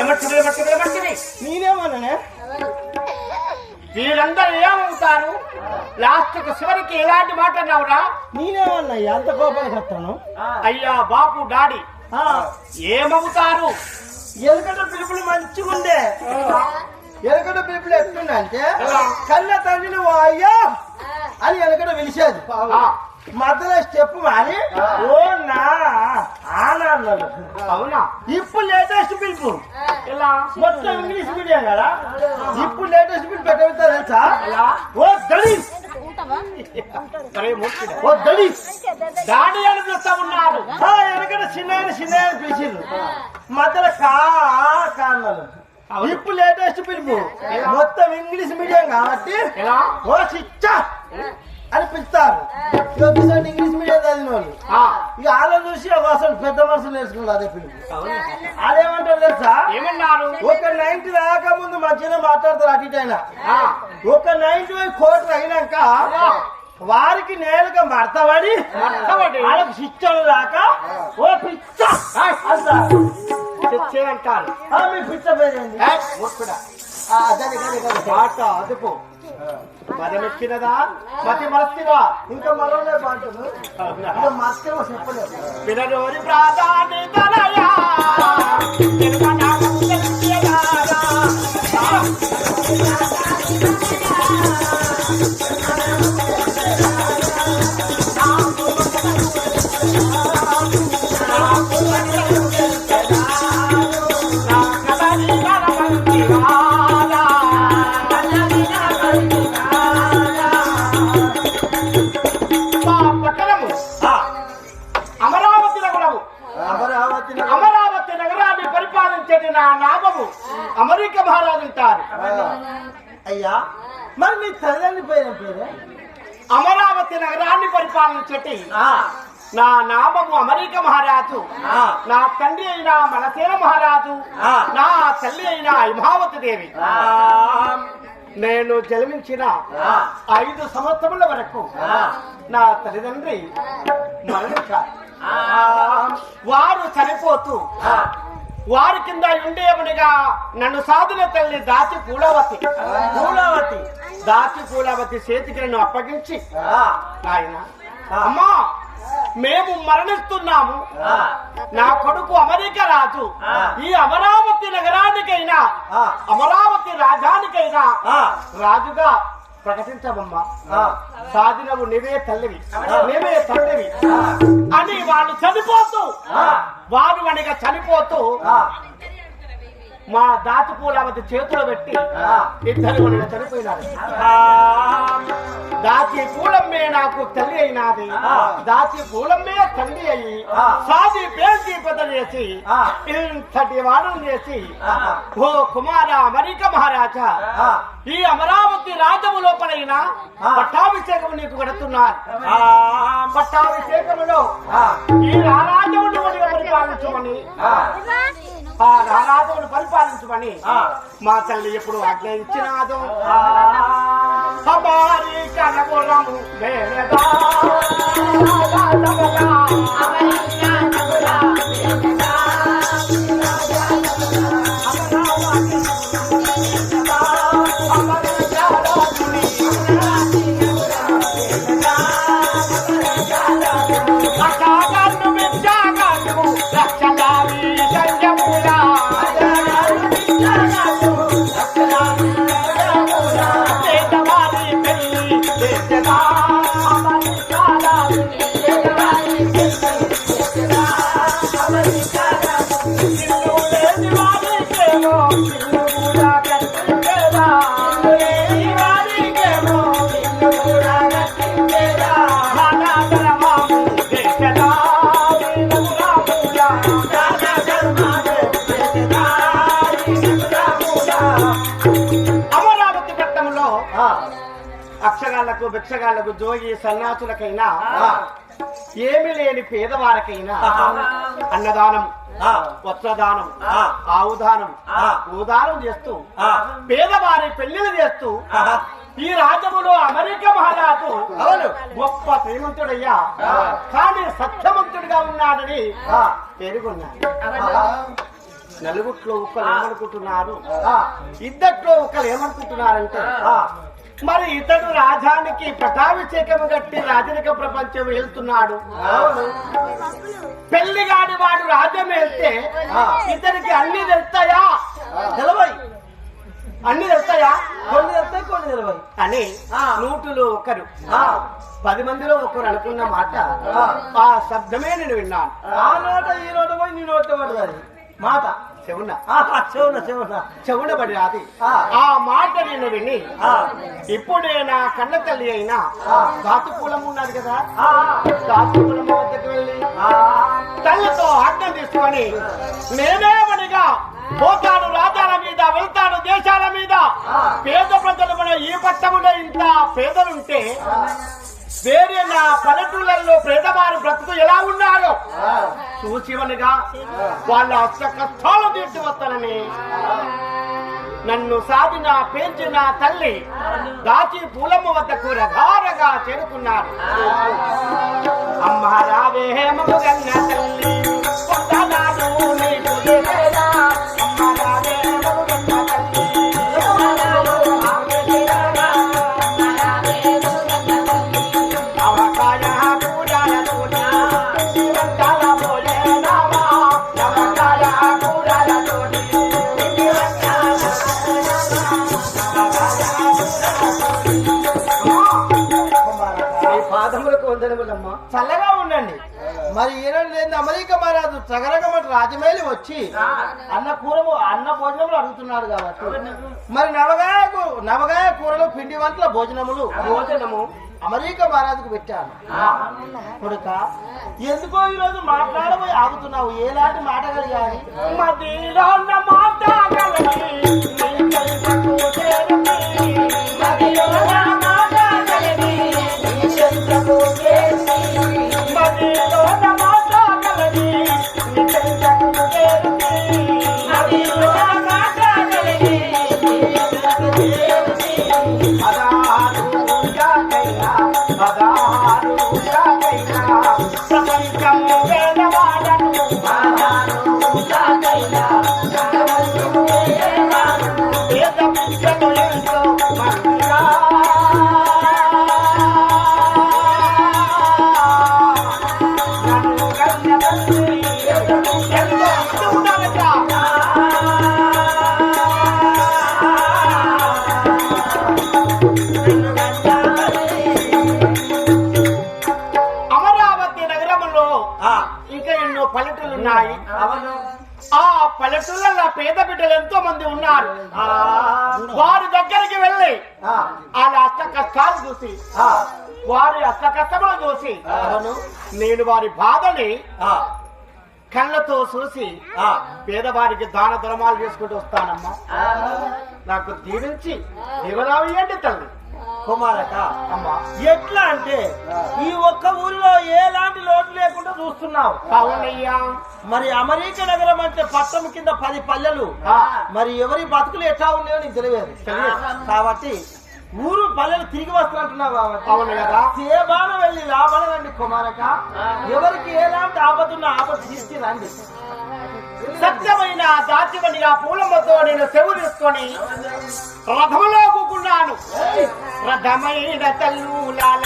ఏమట్టుడు వీళ్ళందరూ ఏమవుతారు? లాస్ట్కు చివరికి ఎలాంటి మాట అన్నావురా? నేనేమన్నా ఎంత కోపానికి వస్తాను అయ్యా బాపు డాడీ. ఏమవుతారు? ఎలుకట పిలుపులు మంచిగుండే. ఎలుకట పిలుపులు ఎత్తుండే అంటే కళ్ళ తండ్రిని అయ్యా అని ఎలుకట పిలిచేది. మధ్యలో స్టెప్ మారి ఓ అన్నాడు. అవునా? ఇప్పుడు లేటెస్ట్ పిలుపు మొత్తం ఇంగ్లీష్ మీడియం కదా? ఇప్పుడు లేటెస్ట్ పిలుపు పెట్టబెడతా తెలుసా? ఓ మూర్ఖుడా. ఓ దళి డాడీ అని పిలుస్తా ఉన్నారు ఆ ఎనకట చిన్న చిన్న పిలిచిండ్రు మధ్యలో కా అవును. ఇప్పుడు లేటెస్ట్ పిలుపు మొత్తం ఇంగ్లీష్ మీడియం కాబట్టి ఓ చిచ్చా అని పిలుస్తారు ఇక ఇంగ్లీష్ మీడియం చదివిన వాళ్ళు ఆ, ఇక వాళ్ళని చూసి ఒక అసలు నేర్చుకున్నారు అదే అవునా? అదేమంటారు తెలుసా? ఏమన్నారు? ఒక నైన్టీ దాకా ముందు మంచిగా మాట్లాడతారు అటు ఇటు అయినా ఆ, ఒక నైన్టీ ఫైవ్ కోట్లు అయినాక వారికి నేరుగా మడతబడి? వాళ్ళకి శిక్షలు రాక ఓ పిచ్చ. అంటారు. మీ పిచ్చ. మాట అదుపు. మదమెక్కినదా మతి మరస్తివా? ఇంకా మరోనే బాగుంటుంది ఇంకా చెప్పలేదు. పినరోరి ప్రాధాన్యతలయా అయ్యా మరి మీ తల్లిదండ్రి పేరు పేరే? అమరావతి నగరాన్ని పరిపాలించేటి ఆ, నా నామము అమెరికా మహారాజు. నా తండ్రి అయిన మనసేన మహారాజు. నా తల్లి అయిన హిమావతి దేవి. నేను జన్మించిన. ఐదు సంవత్సరముల వరకు. నా తల్లిదండ్రి మరణించారు. వారు చనిపోతూ. వారి కింద ఉండేవనిగా నన్ను సాధుల తల్లి దాచి పూలవతి పూలవతి. దాచి పూలవతి చేతికి నన్ను అప్పగించి ఆ, నాయన ఆ. అమ్మా మేము మరణిస్తున్నాము. నా కొడుకు అమెరికా రాజు. ఈ అమరావతి నగరానికైనా. అమరావతి రాజానికైనా. రాజుగా ప్రకటించమమ్మా ఆ. సాధినవు నీవే తల్లివి. నీవే తండ్రివి ఆ. అని వాళ్ళు చనిపోతూ. వారు వనిగా చనిపోతూ ఆ. మా దాచి పూలవతి చేతిలో పెట్టి. ఇద్దరు చనిపోయినారు. దాచి పూలమ్మే నాకు తల్లి అయినాది. దాచి పూలమ్మే తండ్రి అయ్యి ఆ. సాది పేల్చి పెద్ద చేసి. ఇంతటి వాదన చేసి. ఓ కుమార అమెరిక మహారాజా. ఈ అమరావతి రాజ్యము లోపలైన. పట్టాభిషేకం నీకు కడుతున్నారు. పట్టాభిషేకములో. ఈ రారాజమును పరిపాలించమని ఆ. రారాజమును పరిపాలించమని. మా తల్లి ఎప్పుడు ఆజ్ఞ ఇచ్చినాదో ఆ. హమారి కనగురము మేనదా అక్షగాళ్ళకు భిక్షగాళ్ళకు జోగి సన్యాసులకైనా. ఏమి లేని పేదవారికైనా. అన్నదానం. వస్త్రదానం. ఆవుదానం ఆ. భూదానం చేస్తూ. పేదవారి పెళ్ళిళ్ళు చేస్తూ. ఈ రాజ్యములో అమెరికా మహారాజు. గొప్ప శ్రీమంతుడయ్యా. కానీ సత్యవంతుడిగా ఉన్నాడని. పేరుకున్నాడు. నలుగుట్లో ఒకరు ఏమనుకుంటున్నారు ఇద్దట్లో ఒకరు ఏమనుకుంటున్నారంటే మరి ఇతడు రాజానికి పటాభిషేకం గట్టి రాజరిక ప్రపంచం వెళ్తున్నాడు. పెళ్ళి కాని వాడు రాజ్యం వెళ్తే. ఇతనికి అన్ని తెలుస్తాయా? తెలవై అన్ని తెలుస్తాయా? కొన్ని తెస్తాయి కొన్ని తెలవై అని. నూటులో ఒకరు. పది మందిలో ఒకరు అనుకున్న మాట ఆ. శబ్దమే నేను విన్నాను. ఆ. నోట ఈ నోట పోయి నీ నోట పడదు అది మాట చెవున ఆ, చెవున చెవున చెవున పడి రాది ఆ. మాట నేను విని. ఇప్పుడే నా కన్న తల్లి అయినా. దాతుకులం ఉన్నది కదా దాతుకులం వద్దకు వెళ్ళి తల్లితో ఆజ్ఞ తీసుకొని నేనేమనిగా పోతాను రాజ్యాల మీద వెళ్తాను దేశాల మీద. పేద ప్రజలు మన ఈ పట్టణంలో ఇంత పేదలుంటే వేరే నా పల్లెటూళ్ళల్లో పేదవారు బ్రతుకు ఎలా ఉన్నారో ఆ. చూసివనిగా వాళ్ళ అష్ట కష్టాలు తీర్చి వస్తానని నన్ను సాధిన పెంచిన తల్లి దాచి పూలమ్మ వద్దకు రఘారగా చేరుకున్నారు అమ్మ రావే మగన్న తల్లి. చల్లగా ఉండండి మరి ఈనాడు లేదు అమెరికా మహారాజు చగరగమటి రాజమేలి వచ్చి అన్న కూర అన్న భోజనములు అడుగుతున్నాడు కాబట్టి. మరి నవగాయ కూ- నవగాయ కూరలు పిండి వంటల భోజనములు భోజనము. అమెరికా మహారాజుకు పెట్టాను. కొడుక ఎందుకో ఈరోజు మాట్లాడబోయి ఆగుతున్నావు? ఏలాంటి మాట కలిగాని మదిలోన చెంతకు చేరుతుంది. ఆ పల్లెటూళ్ళలో పేద బిడ్డలు ఎంతో మంది ఉన్నారు. వారి దగ్గరికి వెళ్ళి ఆ, వాళ్ళ అష్ట కష్టాలు చూసి వారి అష్ట కష్టములు చూసి నేను వారి బాధని ఆ, కళ్ళతో చూసి ఆ, పేదవారికి దాన ధర్మాలు చేసుకుంటూ వస్తానమ్మా. నాకు దీవించి దీవనాలు తల్లి. కుమారక. అమ్మా ఎట్లా అంటే ఈ ఒక్క ఊరిలో ఎలాంటి లోటు లేకుండా చూస్తున్నావు. అవునయ్యా మరి అమెరికా నగరం అంటే పట్టం కింద పది పల్లెలు. మరి ఎవరి బతుకులు ఎట్లా ఉన్నాయో నీకు తెలియదు. కాబట్టి ఊరు పల్లెలు తిరిగి వస్తున్నట్టున్నావు కాబట్టి అవును కదా. సేబాన వెళ్ళి లాభనదండి కుమారక ఎవరికి ఎలాంటి ఆపదున్న ఆపద తీసుకు రండి. సత్యమైన ఆ పూలమ్మతో నేను సెవు తీసుకొని రథంలో కూకున్నాను. రథమైన తల్లులాల